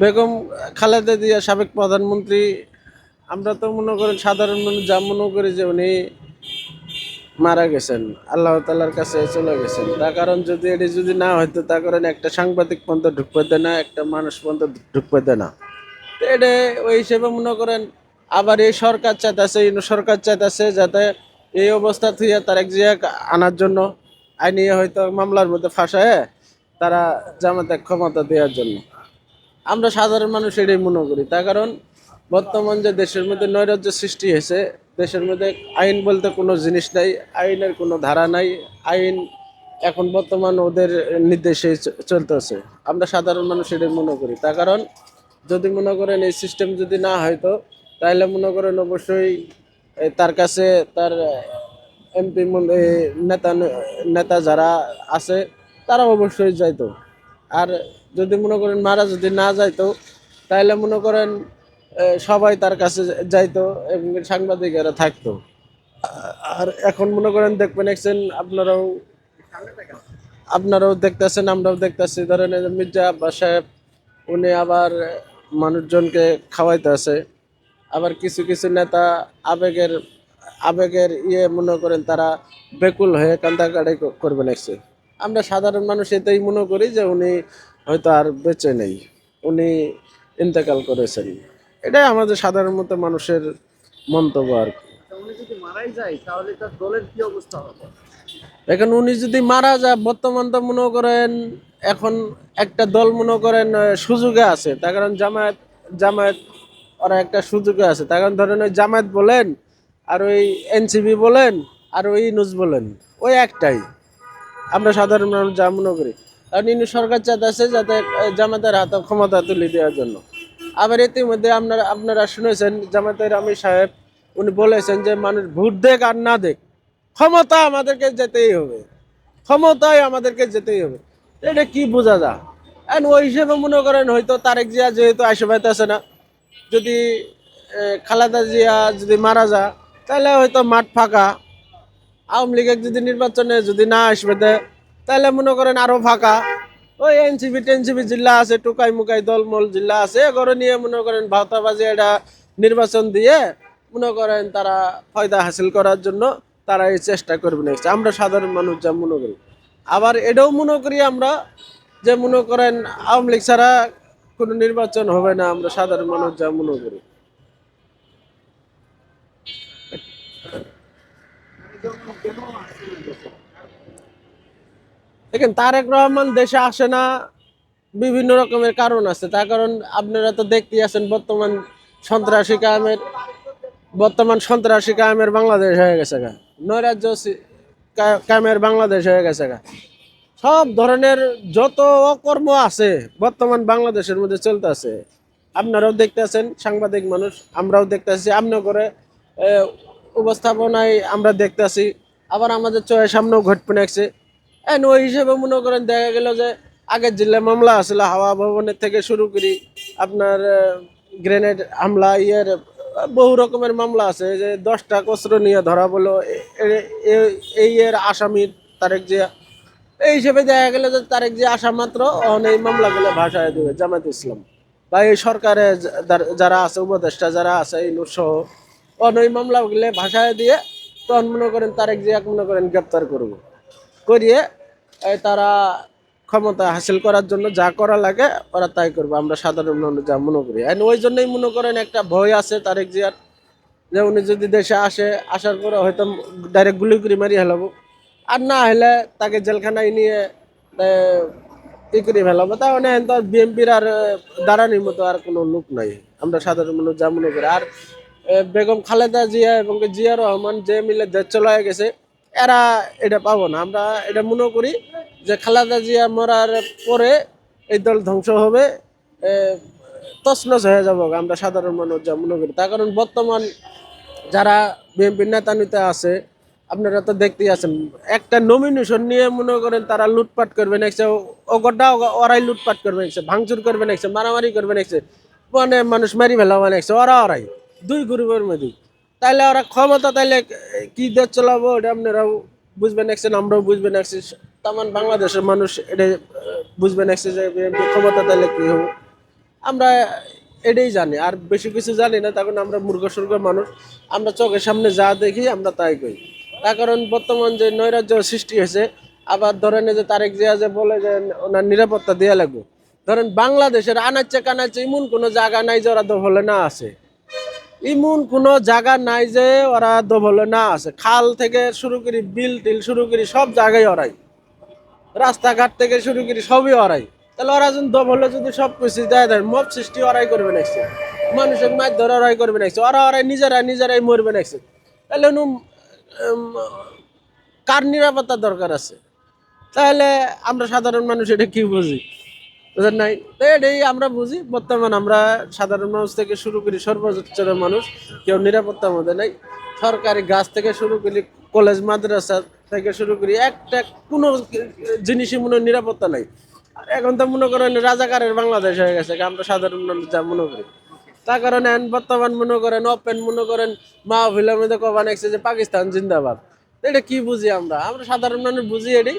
বেগম খালেদা জিয়া সাবেক প্রধানমন্ত্রী, আমরা তো মনে করেন সাধারণ মানুষ, যা মনে করি যে উনি মারা গেছেন, আল্লাহ তালার কাছে চলে গেছেন। তার কারণ যদি এটি যদি না হয়তো তার কারণ একটা সাংবাদিক পর্যন্ত দেয় না, একটা মানুষ পর্যন্ত দেয় না। তো এটা ওই হিসেবে মনে করেন আবার এই সরকার চাইতেছে সরকার চাইতেছে যাতে এই অবস্থা থেকে তার এক জায়গায় আনার জন্য আইনি হয়তো মামলার মধ্যে ফাঁসায় তারা জামাতে ক্ষমতা দেওয়ার জন্য। আমরা সাধারণ মানুষ এটাই মনে করি। তার কারণ, বর্তমান যে দেশের মধ্যে নৈরাজ্য সৃষ্টি হয়েছে, দেশের মধ্যে আইন বলতে কোনো জিনিস নাই, আইনের কোনো ধারা নাই, আইন এখন বর্তমান ওদের নির্দেশে চলতেছে। আমরা সাধারণ মানুষ এটাই মনে করি। তার কারণ, যদি মনে করেন এই সিস্টেম যদি না হয়তো তাহলে মনে করেন অবশ্যই তার কাছে তার এমপি নেতা নেতা যারা আছে তারা অবশ্যই যাইতো। আর যদি মনে করেন মারা যদি না যাইতো তাহলে মনে করেন সবাই তার কাছে যাইতো এবং সাংবাদিকেরা থাকতো। আর এখন মনে করেন দেখবেন একজন আপনারাও আপনারাও দেখতেছেন, আমরাও দেখতেছি। ধরেন মির্জা আব্বাস সাহেব, উনি আবার মানুষজনকে খাওয়াইতে আছে। আবার কিছু কিছু নেতা আবেগের আবেগের ইয়ে মনে করেন তারা বেকুল হয়ে কান্দাকাটি করবে লাগছে আমরা সাধারণ মানুষ এটাই মনে করি যে উনি হয়তো আর বেঁচে নেই। উনি ইন্তেকাল করেছেন। এটাই আমাদের সাধারণ মতো মানুষের মন্তব্য আর কি। উনি যদি মারাই যায় তাহলে তার দলের কি অবস্থা হবে? এখন উনি যদি মারা যায় বর্তমান তো মনে করেন এখন একটা দল মনে করেন সুযোগে আছে। তার কারণ জামায়াত জামায়াত ওরা একটা সুযোগে আছে। তার কারণ ধরেন ওই জামায়াত বলেন আর ওই এনসিবি বলেন আর ওই নুজ বলেন ওই একটাই। আমরা সাধারণ মানুষ যা মনে করি। কারণ ইনি সরকার চাইতেছে যাতে জামাতের হাতে ক্ষমতা তুলে দেওয়ার জন্য। আবার ইতিমধ্যে আপনারা আপনারা শুনেছেন, জামাতের আমি সাহেব, উনি বলেছেন যে মানুষ ভোট দেখ আর না দেখ ক্ষমতা আমাদেরকে যেতেই হবে। ক্ষমতায় আমাদেরকে যেতেই হবে। এটা কি বোঝা যা এখন ওই হিসেবে মনে করেন হয়তো তারেক জিয়া যেহেতু আইসে পাইতেছে না, যদি খালাদা জিয়া যদি মারা যা তাহলে হয়তো মাঠ ফাঁকা আওয়ামী লীগের যদি নির্বাচনে যদি না আসবে তাহলে মনে করেন আরও ফাঁকা। ওই এনসিপি, টেনসিপি জিল্লা আছে, টুকাই মুকাই দলমল জিল্লা আছে, এগুলো নিয়ে মনে করেন ভাওতাবাজি এটা নির্বাচন দিয়ে মনে করেন তারা ফায়দা হাসিল করার জন্য তারা এই চেষ্টা করবে না আমরা সাধারণ মানুষ যা মনে করি। আবার এটাও মনে করি আমরা যে মনে করেন আওয়ামী লীগ ছাড়া কোনো নির্বাচন হবে না, আমরা সাধারণ মানুষ যা মনে করি। দেখেন, তারেক রহমান দেশে আসে না, বিভিন্ন রকমের কারণ আছে। তার কারণ আপনারা তো দেখতেই আছেন, বর্তমান সন্ত্রাসী কামের বর্তমান সন্ত্রাসী কামের বাংলাদেশ হয়ে গেছে গা। নৈরাজ্য কামের বাংলাদেশ হয়ে গেছে গা। সব ধরনের যত অকর্ম আছে, বর্তমান বাংলাদেশের মধ্যে চলতেছে আপনারাও দেখতেছেন সাংবাদিক মানুষ, আমরাও দেখতেছি আপনিও করে উপস্থাপনায় আমরা দেখতেছি আবার আমাদের চোখের সামনেও ঘটবে নাকছে এন ওই হিসেবে মনে করেন দেখা গেল যে আগের জেলায় মামলা আসলে হাওয়া ভবনের থেকে শুরু করি আপনার গ্রেনেড হামলা, ইয়ের বহু রকমের মামলা আছে যে দশটা কস্ত্র নিয়ে ধরা বলো এই এর আসামির তারেক জিয়া। এই হিসেবে দেখা গেল যে তারেক জিয়া আসা মাত্র এই মামলাগুলো ভাষায় দেবে জামাত ইসলাম। বা এই সরকারে যারা- আছে, উপদেষ্টা যারা আছে, এই সহ অন ওই মামলাগুলো ভাষায় দিয়ে তখন মনে করেন তারেক জিয়া মনে করেন গ্রেপ্তার করব। করিয়ে তারা ক্ষমতা হাসিল করার জন্য যা করা লাগে, ওরা তাই করবে। আমরা সাধারণ মানুষ যা মনে করি। আর ওই জন্যই মনে করেন একটা ভয় আছে তারেক জিয়ার, যে উনি যদি দেশে আসে, আসার পরে হয়তো ডাইরেক্ট গুলি করে মারি হেলাবো আর না হলে তাকে জেলখানায় নিয়ে ই করে ফেলাবো। তা মানে তো বিএনপির আর দাঁড়ানির মতো আর কোনো লোক নাই। আমরা সাধারণ মানুষ যা মনে করি। আর বেগম খালেদা জিয়া এবং জিয়া রহমান যে মিলে দেশ চলে গেছে এরা এটা পাবো না। আমরা এটা মনে করি যে খালেদা জিয়া মরার পরে এই দল ধ্বংস হবে তছনছ হয়ে যাব আমরা সাধারণ মানুষ যা মনে করি। তার কারণ বর্তমান যারা বিএনপির নেতা নেতা আছে, আপনারা তো দেখতেই আছেন, একটা নমিনেশন নিয়ে মনে করেন তারা লুটপাট করবে নেক্সট ওগোটা ওরাই লুটপাট করবে নেক্সট ভাঙচুর করবে নেক্সট মারামারি করবে নেক্সট মানে মানুষ মারি ফেলাবে নেক্সট ওরা ওরাই। দুই গ্রুপের মধ্যে। তাইলে ওরা ক্ষমতা তাইলে কি দেশ চালাবো এটা আপনারাও বুঝবেন একছেন আমরাও বুঝবেন একছি তেমন বাংলাদেশের মানুষ এটা বুঝবেন একছে যে BNP ক্ষমতা তাইলে কি হব। আমরা এটাই জানি, আর বেশি কিছু জানি না, তখন আমরা মূর্খ সুর্খ মানুষ। আমরা চোখের সামনে যা দেখি আমরা তাই করি। তার কারণ বর্তমান যে নৈরাজ্য সৃষ্টি হয়েছে, আবার ধরেন যে তারেক জিয়া যে বলে যে ওনার নিরাপত্তা দেওয়া লাগবে। ধরেন বাংলাদেশের আনাচে কানাচে এমন কোনো জায়গা নাই যে ওরা দখলে না আছে। এমন কোনো জায়গা নাই যে ওরা দখলে না আছে। খাল থেকে শুরু করি বিল টিল শুরু করি সব জায়গায় ওরাই। রাস্তাঘাট থেকে শুরু করি সবই ওরাই। তাহলে ওরা যদি দখলে যদি সব কিছু দেয় দেয়, মব সৃষ্টি ওরাই করবে নাকছে মানুষের মাছ ধরে ওরাই করবে নাকছে ওরা ওরাই নিজেরাই নিজেরাই মরবে নাকছে তাহলে কার নিরাপত্তা দরকার আছে? তাহলে আমরা সাধারণ মানুষ এটা কি বুঝি? বুঝেন নাই? তো এটাই আমরা বুঝি। বর্তমান আমরা সাধারণ মানুষ থেকে শুরু করি সর্বোচ্চ মানুষ। কেউ নিরাপত্তার মধ্যে নাই। সরকারি গাছ থেকে শুরু করি, কলেজ, মাদ্রাসা থেকে শুরু করি, একটা কোনো জিনিসই মনে নিরাপত্তা নাই। এখন তো মনে করেন রাজাকারের বাংলাদেশ হয়ে গেছে আমরা সাধারণ মানুষ যা মনে করি। তার কারণে বর্তমান মনে করেন ওপেন মনে করেন মাহফিলের মধ্যে কবা নেছে যে পাকিস্তান জিন্দাবাদ। এটা কি বুঝি আমরা? আমরা সাধারণ মানুষ বুঝি এটি